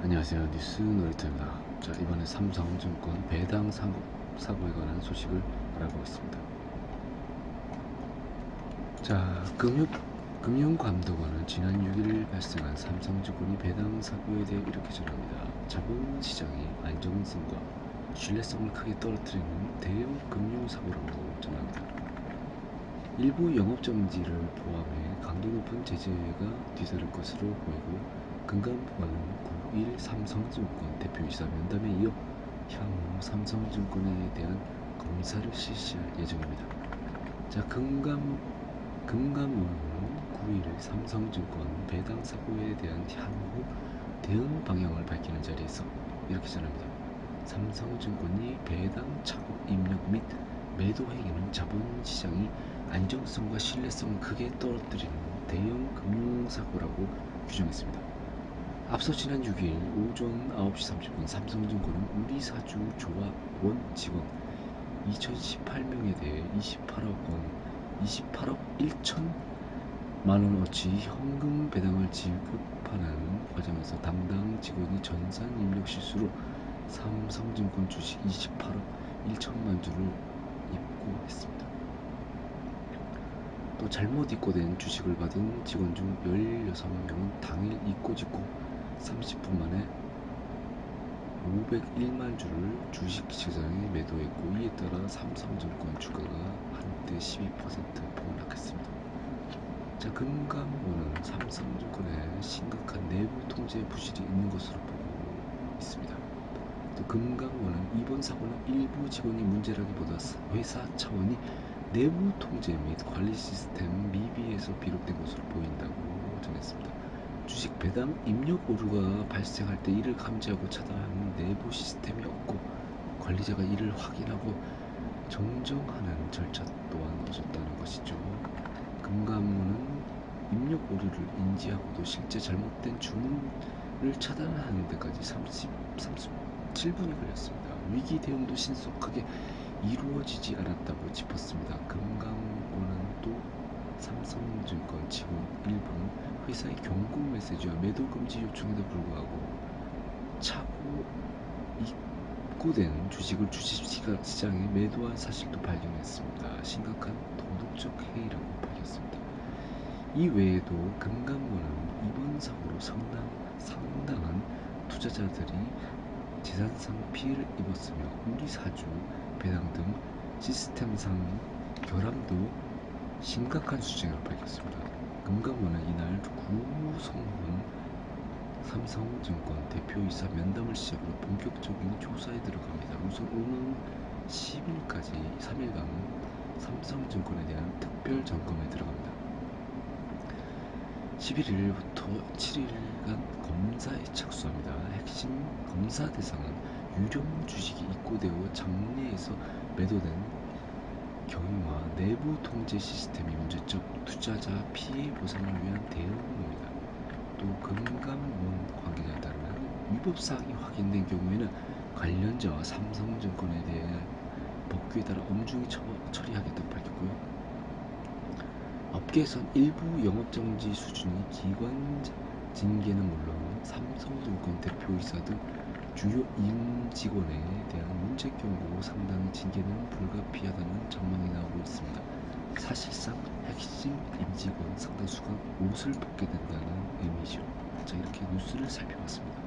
안녕하세요. 뉴스 놀이터입니다. 자, 이번에 삼성증권 배당 사고, 사고에 관한 소식을 알아보겠습니다. 자, 금융, 금융감독원은 지난 6일 발생한 삼성증권이 배당 사고에 대해 이렇게 전합니다. 자본시장이 안정성과 신뢰성을 크게 떨어뜨리는 대형 금융사고라고 전합니다. 일부 영업정지를 포함해 강도 높은 제재가 뒤따를 것으로 보이고 금감원은 9일 삼성증권 대표이사 면담에 이어 향후 삼성증권에 대한 검사를 실시할 예정입니다. 자, 금감 금감원은 9일 삼성증권 배당 사고에 대한 향후 대응 방향을 밝히는 자리에서 이렇게 전합니다. 삼성증권이 배당 착오 입력 및 매도 행위는 자본시장이 안정성과 신뢰성을 크게 떨어뜨리는 대형 금융사고라고 규정했습니다. 앞서 지난 6일 오전 9시 30분 삼성증권은 우리 사주 조합 원 직원 2018명에 대해 28억 원, 28억 1천 만원어치 현금 배당을 지급하는 과정에서 담당 직원이 전산 입력 실수로 삼성증권 주식 28억 1천만 주를 입고했습니다. 또 잘못 입고된 주식을 받은 직원 중 16명은 당일 입고 직후 30분 만에 501만 주를 주식 시장에 매도했고 이에 따라 삼성증권 주가가 한때 12% 폭락했습니다. 자, 금감원은 삼성증권에 심각한 내부 통제 부실이 있는 것으로 보고 있습니다. 또 금감원은 이번 사고는 일부 직원이 문제라기보다 회사 차원이 내부 통제 및 관리 시스템 미비에서 비롯된 것으로 보인다고 전했습니다. 주식 배당 입력 오류가 발생할 때 이를 감지하고 차단하는 내부 시스템이 없고 관리자가 이를 확인하고 정정하는 절차 또한 없었다는 것이죠. 금감원은 입력 오류를 인지하고도 실제 잘못된 주문을 차단하는 데까지 30, 37분이 걸렸습니다. 위기 대응도 신속하게 이루어지지 않았다고 짚었습니다. 또 삼성증권 직원 일부는 회사의 경고 메시지와 매도 금지 요청에도 불구하고 차고 입고된 주식을 주식시장에 매도한 사실도 발견했습니다. 심각한 도덕적 해이라고 밝혔습니다. 이 외에도 금감원은 이번 사고로 상당, 상당한 투자자들이 재산상 피해를 입었으며 우리 사주, 배당 등 시스템상 결함도 심각한 수준이라고 밝혔습니다. 금감원은 이날 구성훈 삼성증권 대표이사 면담을 시작으로 본격적인 조사에 들어갑니다. 우선 오는 10일까지 3일간 삼성증권에 대한 특별 점검에 들어갑니다. 11일부터 7일간 검사에 착수합니다. 핵심 검사 대상은 유령 주식이 입고되어 장내에서 매도된 경위와 내부 통제 시스템이 문제점, 투자자 피해 보상을 위한 대응입니다. 또 금감원 관계자에 따르면 위법 사항이 확인된 경우에는 관련자와 삼성증권에 대해 법규에 따라 엄중히 처, 처리하겠다고 밝혔고요. 업계에선 일부 영업정지 수준이 기관 징계는 물론 삼성증권 대표이사 등 주요 임직원에 대한 문제 경고 상당히 징계는 불가피하다는 전망이 나오고 있습니다. 사실상 핵심 임직원 상당수가 옷을 벗게 된다는 의미죠. 자 이렇게 뉴스를 살펴봤습니다.